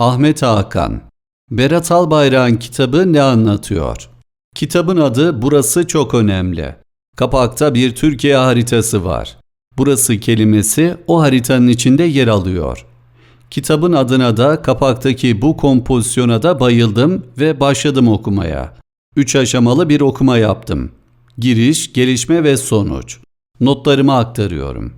Ahmet Hakan Berat Albayrak'ın kitabı ne anlatıyor? Kitabın adı Burası Çok Önemli. Kapakta bir Türkiye haritası var. Burası kelimesi o haritanın içinde yer alıyor. Kitabın adına da kapaktaki bu kompozisyona da bayıldım ve başladım okumaya. Üç aşamalı bir okuma yaptım. Giriş, gelişme ve sonuç. Notlarımı aktarıyorum.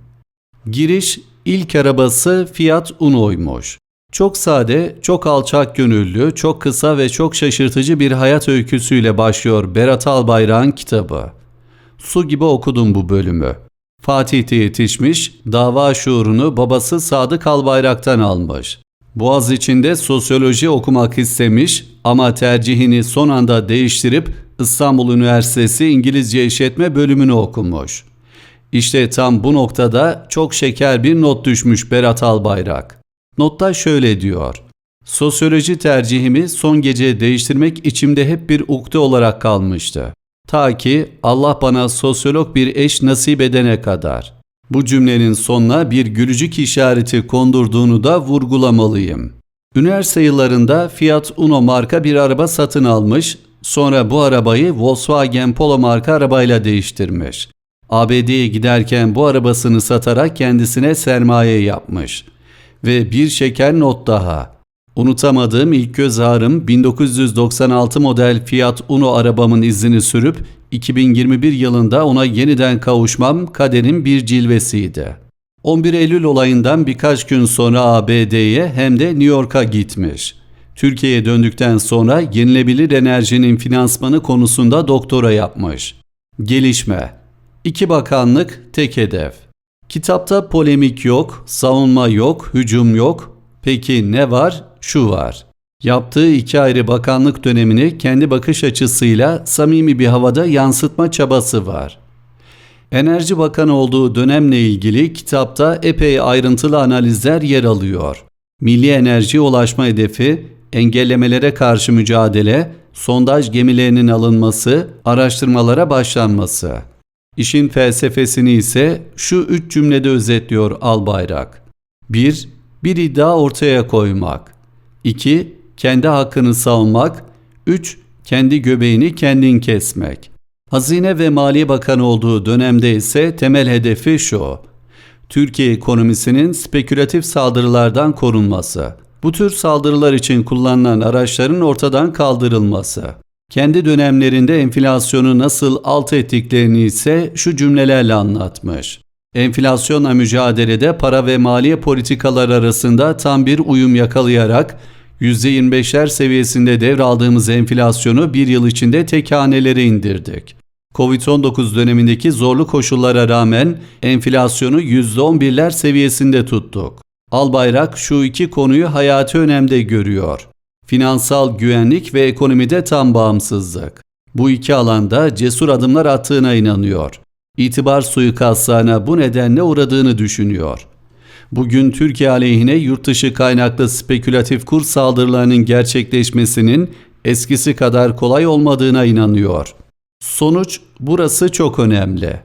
Giriş, ilk arabası Fiat Uno'ymuş. Çok sade, çok alçak gönüllü, çok kısa ve çok şaşırtıcı bir hayat öyküsüyle başlıyor Berat Albayrak'ın kitabı. Su gibi okudum bu bölümü. Fatih'te yetişmiş, dava şuurunu babası Sadık Albayrak'tan almış. Boğaz içinde sosyoloji okumak istemiş ama tercihini son anda değiştirip İstanbul Üniversitesi İngilizce İşletme bölümünü okumuş. İşte tam bu noktada çok şeker bir not düşmüş Berat Albayrak. Notta şöyle diyor. Sosyoloji tercihimi son gece değiştirmek içimde hep bir ukde olarak kalmıştı. Ta ki Allah bana sosyolog bir eş nasip edene kadar. Bu cümlenin sonuna bir gülücük işareti kondurduğunu da vurgulamalıyım. Üniversite yıllarında Fiat Uno marka bir araba satın almış, sonra bu arabayı Volkswagen Polo marka arabayla değiştirmiş. ABD'ye giderken bu arabasını satarak kendisine sermaye yapmış. Ve bir şeker not daha. Unutamadığım ilk göz ağrım 1996 model Fiat Uno arabamın izini sürüp 2021 yılında ona yeniden kavuşmam kaderin bir cilvesiydi. 11 Eylül olayından birkaç gün sonra ABD'ye hem de New York'a gitmiş. Türkiye'ye döndükten sonra yenilebilir enerjinin finansmanı konusunda doktora yapmış. Gelişme İki bakanlık tek hedef. Kitapta polemik yok, savunma yok, hücum yok. Peki ne var? Şu var. Yaptığı iki ayrı bakanlık dönemini kendi bakış açısıyla samimi bir havada yansıtma çabası var. Enerji Bakanı olduğu dönemle ilgili kitapta epey ayrıntılı analizler yer alıyor. Milli enerjiye ulaşma hedefi, engellemelere karşı mücadele, sondaj gemilerinin alınması, araştırmalara başlanması. İşin felsefesini ise şu üç cümlede özetliyor Albayrak. 1. Bir iddia ortaya koymak. 2. Kendi hakkını savunmak. 3. Kendi göbeğini kendin kesmek. Hazine ve Maliye Bakanı olduğu dönemde ise temel hedefi şu. Türkiye ekonomisinin spekülatif saldırılardan korunması. Bu tür saldırılar için kullanılan araçların ortadan kaldırılması. Kendi dönemlerinde enflasyonu nasıl alt ettiklerini ise şu cümlelerle anlatmış. Enflasyonla mücadelede para ve maliye politikalar arasında tam bir uyum yakalayarak %25'ler seviyesinde devraldığımız enflasyonu bir yıl içinde tek hanelere indirdik. Covid-19 dönemindeki zorlu koşullara rağmen enflasyonu %11'ler seviyesinde tuttuk. Albayrak şu iki konuyu hayati önemde görüyor. Finansal güvenlik ve ekonomide tam bağımsızlık. Bu iki alanda cesur adımlar attığına inanıyor. İtibar suikastlarına bu nedenle uğradığını düşünüyor. Bugün Türkiye aleyhine yurt dışı kaynaklı spekülatif kur saldırılarının gerçekleşmesinin eskisi kadar kolay olmadığına inanıyor. Sonuç burası çok önemli.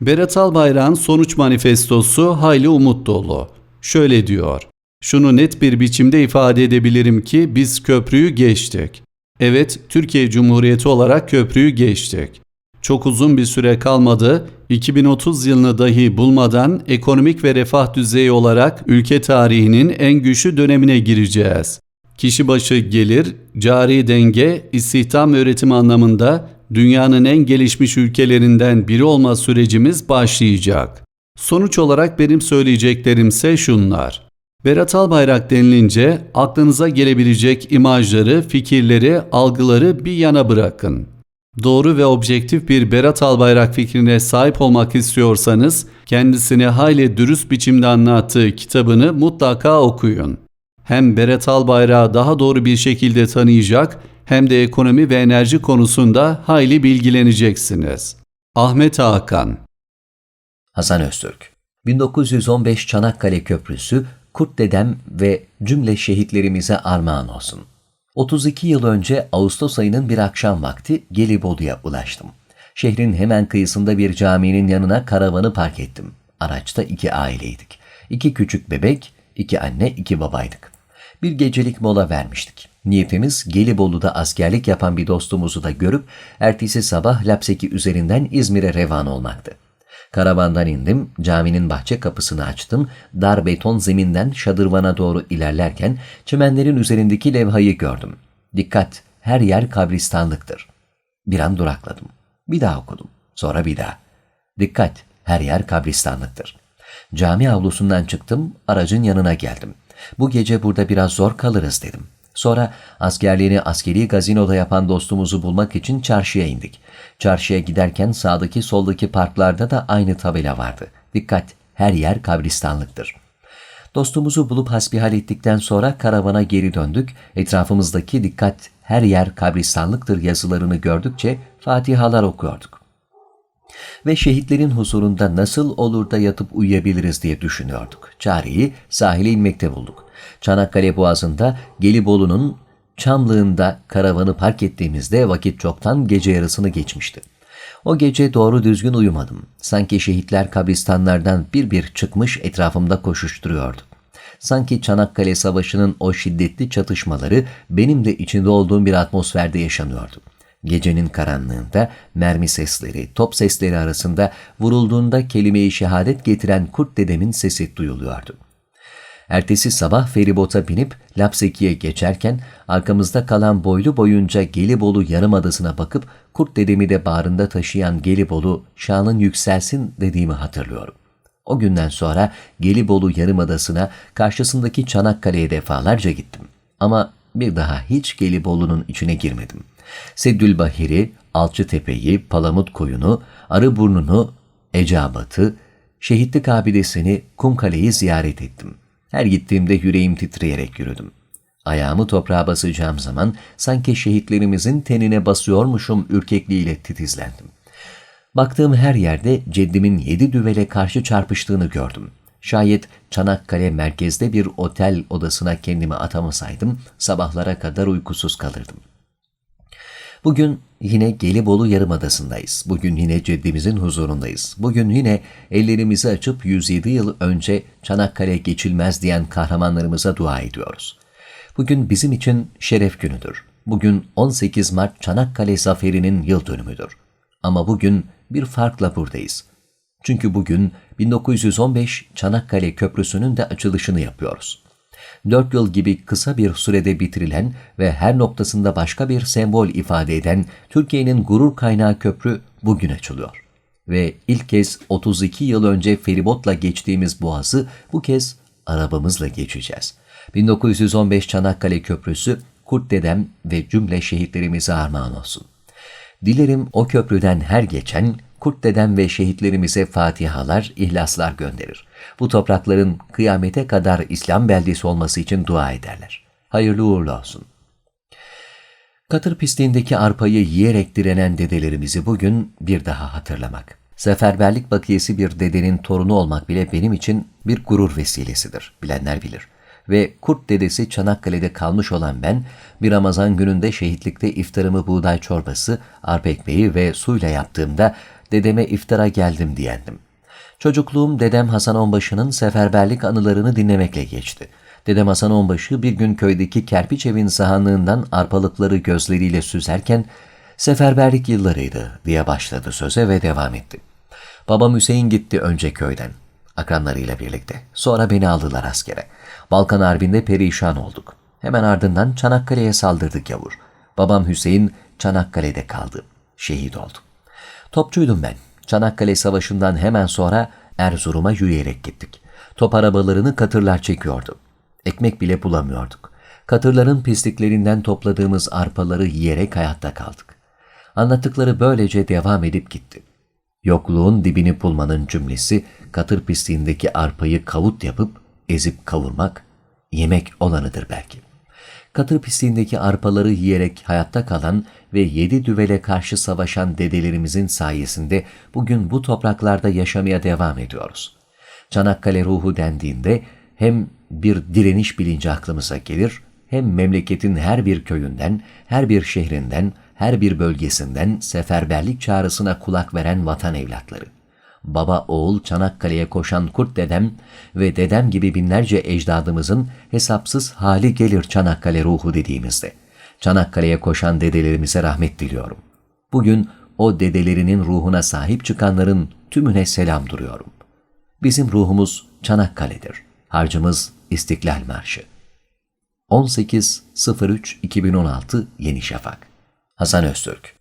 Berat Albayrak'ın sonuç manifestosu hayli umut dolu. Şöyle diyor. Şunu net bir biçimde ifade edebilirim ki biz köprüyü geçtik. Evet, Türkiye Cumhuriyeti olarak köprüyü geçtik. Çok uzun bir süre kalmadı, 2030 yılını dahi bulmadan ekonomik ve refah düzeyi olarak ülke tarihinin en güçlü dönemine gireceğiz. Kişi başı gelir, cari denge, istihdam öğretim anlamında dünyanın en gelişmiş ülkelerinden biri olma sürecimiz başlayacak. Sonuç olarak benim söyleyeceklerimse şunlar. Berat Albayrak denilince aklınıza gelebilecek imajları, fikirleri, algıları bir yana bırakın. Doğru ve objektif bir Berat Albayrak fikrine sahip olmak istiyorsanız kendisini hayli dürüst biçimde anlattığı kitabını mutlaka okuyun. Hem Berat Albayrak'ı daha doğru bir şekilde tanıyacak hem de ekonomi ve enerji konusunda hayli bilgileneceksiniz. Ahmet Hakan Hasan Öztürk 1915 Çanakkale Köprüsü Kurt Dedem ve cümle şehitlerimize armağan olsun. 32 yıl önce Ağustos ayının bir akşam vakti Gelibolu'ya ulaştım. Şehrin hemen kıyısında bir caminin yanına karavanı park ettim. Araçta iki aileydik. İki küçük bebek, iki anne, iki babaydık. Bir gecelik mola vermiştik. Niyetimiz Gelibolu'da askerlik yapan bir dostumuzu da görüp ertesi sabah Lapseki üzerinden İzmir'e revan olmaktı. Karavandan indim, caminin bahçe kapısını açtım, dar beton zeminden şadırvana doğru ilerlerken çimenlerin üzerindeki levhayı gördüm. Dikkat, her yer kabristanlıktır. Bir an durakladım. Bir daha okudum. Sonra bir daha. Dikkat, her yer kabristanlıktır. Cami avlusundan çıktım, aracın yanına geldim. Bu gece burada biraz zor kalırız dedim. Sonra askerliğini askeri gazinoda yapan dostumuzu bulmak için çarşıya indik. Çarşıya giderken sağdaki soldaki parklarda da aynı tabela vardı. Dikkat, her yer kabristanlıktır. Dostumuzu bulup hasbihal ettikten sonra karavana geri döndük. Etrafımızdaki dikkat her yer kabristanlıktır yazılarını gördükçe fatihalar okuyorduk. Ve şehitlerin huzurunda nasıl olur da yatıp uyuyabiliriz diye düşünüyorduk. Çareyi sahile inmekte bulduk. Çanakkale Boğazı'nda Gelibolu'nun Çamlığında karavanı park ettiğimizde vakit çoktan gece yarısını geçmişti. O gece doğru düzgün uyumadım. Sanki şehitler kabristanlardan bir bir çıkmış etrafımda koşuşturuyordu. Sanki Çanakkale Savaşı'nın o şiddetli çatışmaları benim de içinde olduğum bir atmosferde yaşanıyordu. Gecenin karanlığında mermi sesleri, top sesleri arasında vurulduğunda kelime-i şehadet getiren kurt dedemin sesi duyuluyordu. Ertesi sabah feribota binip Lapseki'ye geçerken arkamızda kalan boylu boyunca Gelibolu Yarımadası'na bakıp kurt dedemi de bağrında taşıyan Gelibolu şanın yükselsin dediğimi hatırlıyorum. O günden sonra Gelibolu Yarımadası'na karşısındaki Çanakkale'ye defalarca gittim. Ama bir daha hiç Gelibolu'nun içine girmedim. Seddülbahir'i, Alçıtepe'yi, Palamut Koyunu, Arıburnu'nu, Ecabat'ı, Şehitlik Abidesi'ni, Kumkale'yi ziyaret ettim. Her gittiğimde yüreğim titreyerek yürüdüm. Ayağımı toprağa basacağım zaman sanki şehitlerimizin tenine basıyormuşum ürkekliğiyle titizlendim. Baktığım her yerde ceddimin yedi düvele karşı çarpıştığını gördüm. Şayet Çanakkale merkezde bir otel odasına kendimi atamasaydım sabahlara kadar uykusuz kalırdım. Bugün yine Gelibolu Yarımadası'ndayız. Bugün yine ceddimizin huzurundayız. Bugün yine ellerimizi açıp 107 yıl önce Çanakkale geçilmez diyen kahramanlarımıza dua ediyoruz. Bugün bizim için şeref günüdür. Bugün 18 Mart Çanakkale Zaferi'nin yıl dönümüdür. Ama bugün bir farkla buradayız. Çünkü bugün 1915 Çanakkale Köprüsü'nün de açılışını yapıyoruz. Dört yıl gibi kısa bir sürede bitirilen ve her noktasında başka bir sembol ifade eden Türkiye'nin gurur kaynağı köprü bugün açılıyor. Ve ilk kez 32 yıl önce feribotla geçtiğimiz boğazı bu kez arabamızla geçeceğiz. 1915 Çanakkale Köprüsü Kurt Dedem ve cümle şehitlerimize armağan olsun. Dilerim o köprüden her geçen Kurt Dedem ve şehitlerimize fatihalar, ihlaslar gönderir. Bu toprakların kıyamete kadar İslam beldesi olması için dua ederler. Hayırlı uğurlu olsun. Katır pisliğindeki arpayı yiyerek direnen dedelerimizi bugün bir daha hatırlamak. Seferberlik bakiyesi bir dedenin torunu olmak bile benim için bir gurur vesilesidir. Bilenler bilir. Ve kurt dedesi Çanakkale'de kalmış olan ben, bir Ramazan gününde şehitlikte iftarımı buğday çorbası, arpa ekmeği ve suyla yaptığımda dedeme iftara geldim diyendim. Çocukluğum dedem Hasan Onbaşı'nın seferberlik anılarını dinlemekle geçti. Dedem Hasan Onbaşı bir gün köydeki kerpiç evin sahanlığından arpalıkları gözleriyle süzerken seferberlik yıllarıydı diye başladı söze ve devam etti. Babam Hüseyin gitti önce köyden akranlarıyla birlikte. Sonra beni aldılar askere. Balkan Harbi'nde perişan olduk. Hemen ardından Çanakkale'ye saldırdık yavur. Babam Hüseyin Çanakkale'de kaldı. Şehit oldu. Topçuydum ben. Çanakkale Savaşı'ndan hemen sonra Erzurum'a yürüyerek gittik. Top arabalarını katırlar çekiyordu. Ekmek bile bulamıyorduk. Katırların pisliklerinden topladığımız arpaları yiyerek hayatta kaldık. Anlattıkları böylece devam edip gitti. Yokluğun dibini bulmanın cümlesi katır pisliğindeki arpayı kavut yapıp ezip kavurmak, yemek olanıdır belki. Katır pisliğindeki arpaları yiyerek hayatta kalan ve yedi düvele karşı savaşan dedelerimizin sayesinde bugün bu topraklarda yaşamaya devam ediyoruz. Çanakkale ruhu dendiğinde hem bir direniş bilinci aklımıza gelir, hem memleketin her bir köyünden, her bir şehrinden, her bir bölgesinden seferberlik çağrısına kulak veren vatan evlatları. Baba oğul Çanakkale'ye koşan kurt dedem ve dedem gibi binlerce ecdadımızın hesapsız hali gelir Çanakkale ruhu dediğimizde. Çanakkale'ye koşan dedelerimize rahmet diliyorum. Bugün o dedelerinin ruhuna sahip çıkanların tümüne selam duruyorum. Bizim ruhumuz Çanakkale'dir. Harcımız İstiklal Marşı. 18.03.2016 Yeni Şafak Hasan Öztürk